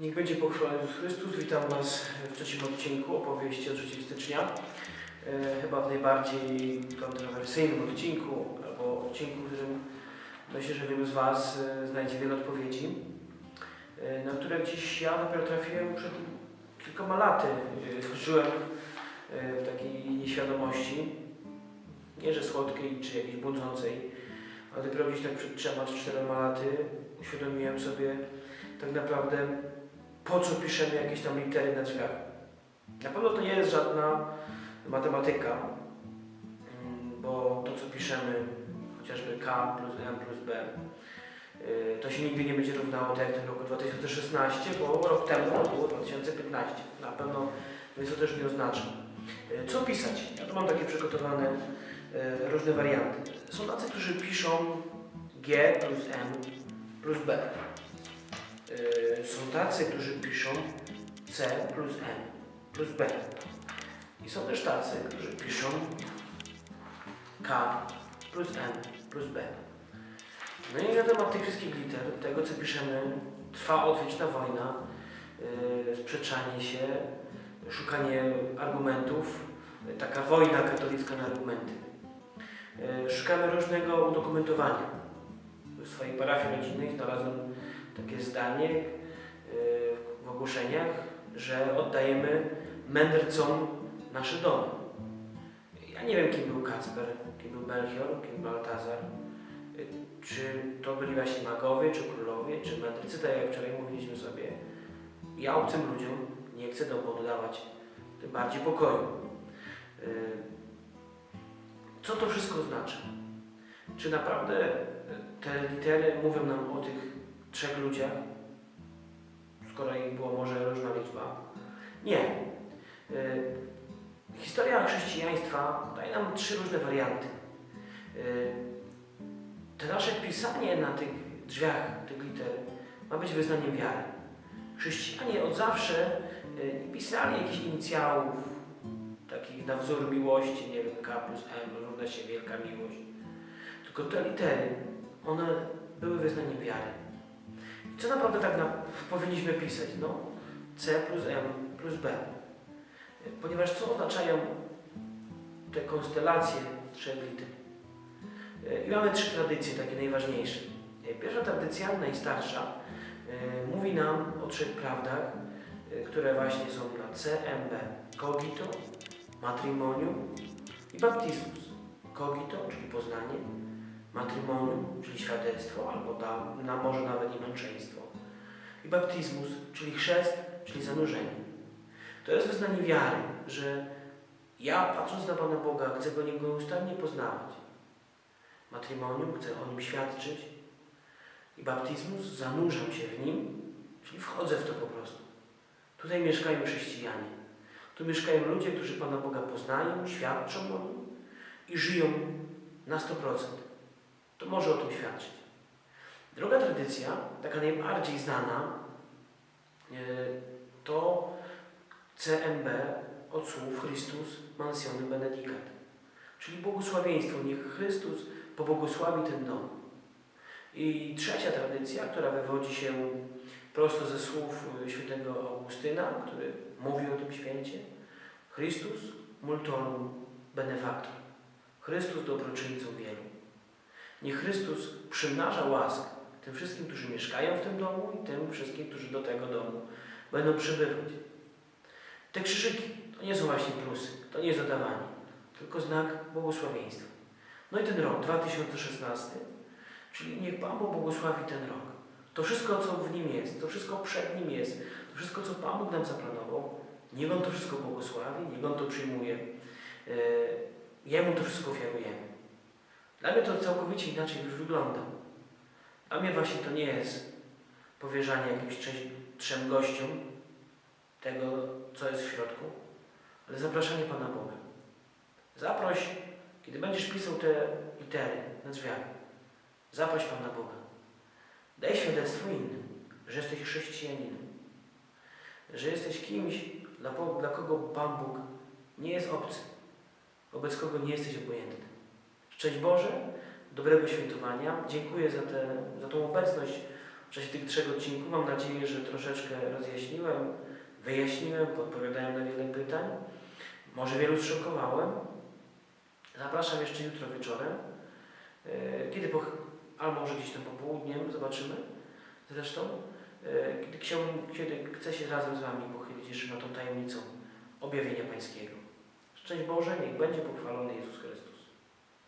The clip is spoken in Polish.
Niech będzie pochwalony Jezus Chrystus. Witam Was w trzecim odcinku opowieści od 3 stycznia. E, chyba w najbardziej kontrowersyjnym odcinku, albo odcinku, w którym myślę, że wielu z Was e, znajdzie wiele odpowiedzi, e, na które dziś ja dopiero trafiłem przed kilkoma laty. E, żyłem e, w takiej nieświadomości, nie że słodkiej czy jakiejś budzącej, ale dopiero gdzieś tak przed trzema czy czterema laty uświadomiłem sobie tak naprawdę po co piszemy jakieś tam litery na drzwiach. Na pewno to nie jest żadna matematyka, mm, bo to co piszemy, chociażby K plus M plus B, y, to się nigdy nie będzie równało tak jak w roku 2016, bo rok temu to było 2015. Na pewno więc to też nie oznacza. Y, Co pisać? Ja tu mam takie przygotowane y, różne warianty. Są tacy, którzy piszą G plus M plus B. Są tacy, którzy piszą C plus M plus B. I są też tacy, którzy piszą K plus M plus B. No i na temat tych wszystkich liter, tego co piszemy, trwa odwieczna wojna, yy, sprzeczanie się, szukanie argumentów, yy, taka wojna katolicka na argumenty. Yy, szukamy różnego udokumentowania. W swojej parafii rodzinnej znalazłem takie zdanie ogłoszeniach, że oddajemy mędrcom nasze domy. Ja nie wiem, kim był Kacper, kim był Melchior, kim był Baltazar. Czy to byli właśnie magowie, czy królowie, czy mędrcy, tak jak wczoraj mówiliśmy sobie. Ja obcym ludziom nie chcę domu oddawać, tym bardziej pokoju. Yy, Co to wszystko znaczy? Czy naprawdę te litery mówią nam o tych trzech ludziach, skoro ich było może różna liczba? Nie. Y, Historia chrześcijaństwa daje nam trzy różne warianty. Y, To nasze pisanie na tych drzwiach, tych liter, ma być wyznaniem wiary. Chrześcijanie od zawsze y, pisali jakichś inicjałów, takich na wzór miłości, nie wiem, K plus M równa się wielka miłość. Tylko te litery, one były wyznaniem wiary. Co naprawdę tak na, powinniśmy pisać? No, C plus M plus B. Ponieważ co oznaczają te konstelacje trzech liter? I mamy trzy tradycje, takie najważniejsze. Pierwsza tradycja, najstarsza, y, mówi nam o trzech prawdach, y, które właśnie są na C, M, B. Cogito, matrimonium i baptismus. Cogito, czyli poznanie, matrimonium, czyli świadectwo, albo da, na, może nawet i męczeństwo. I baptismus, czyli chrzest, czyli zanurzenie. To jest wyznanie wiary, że ja patrząc na Pana Boga chcę Go nieustannie poznawać. Matrimonium, chcę o Nim świadczyć i baptizmus, zanurzam się w Nim, czyli wchodzę w to po prostu. Tutaj mieszkają chrześcijanie. Tu mieszkają ludzie, którzy Pana Boga poznają, świadczą o Nim i żyją na 100%. To może o tym świadczyć. Druga tradycja, taka najbardziej znana, e, to CMB od słów Chrystus Mansione Benedicat, czyli błogosławieństwo. Niech Chrystus pobłogosławi ten dom. I trzecia tradycja, która wywodzi się prosto ze słów y, świętego Augustyna, który mówi o tym święcie. Chrystus multorum benefactor. Chrystus dobroczyńcą wielu. Niech Chrystus przymnaża łask tym wszystkim, którzy mieszkają w tym domu i tym wszystkim, którzy do tego domu będą przybywać. Te krzyżyki to nie są właśnie plusy, to nie jest dodawanie, tylko znak błogosławieństwa. No i ten rok 2016, czyli niech Pan Bóg błogosławi ten rok. To wszystko, co w nim jest, to wszystko przed nim jest, to wszystko, co Pan Bóg nam zaplanował, niech On to wszystko błogosławi, niech On to przyjmuje. Yy, Jemu to wszystko ofiarujemy. Dla mnie to całkowicie inaczej już wygląda. Dla mnie właśnie to nie jest powierzanie jakimś trzem- gościom tego, co jest w środku, ale zapraszanie Pana Boga. Zaproś, kiedy będziesz pisał te litery na drzwiach, zaproś Pana Boga. Daj świadectwo innym, że jesteś chrześcijaninem, że jesteś kimś, dla, dla kogo Pan Bóg nie jest obcy, wobec kogo nie jesteś obojętny. Szczęść Boże, dobrego świętowania. Dziękuję za, tę za tą obecność w czasie tych trzech odcinków. Mam nadzieję, że troszeczkę rozjaśniłem, wyjaśniłem, podpowiadałem na wiele pytań. Może wielu zszokowałem. Zapraszam jeszcze jutro wieczorem. E, Kiedy po, albo może gdzieś tam popołudniem, zobaczymy zresztą. E, Kiedy, chciałbym, kiedy chcę się razem z Wami pochylić jeszcze nad tą tajemnicą objawienia Pańskiego. Szczęść Boże, niech będzie pochwalony Jezus Chrystus.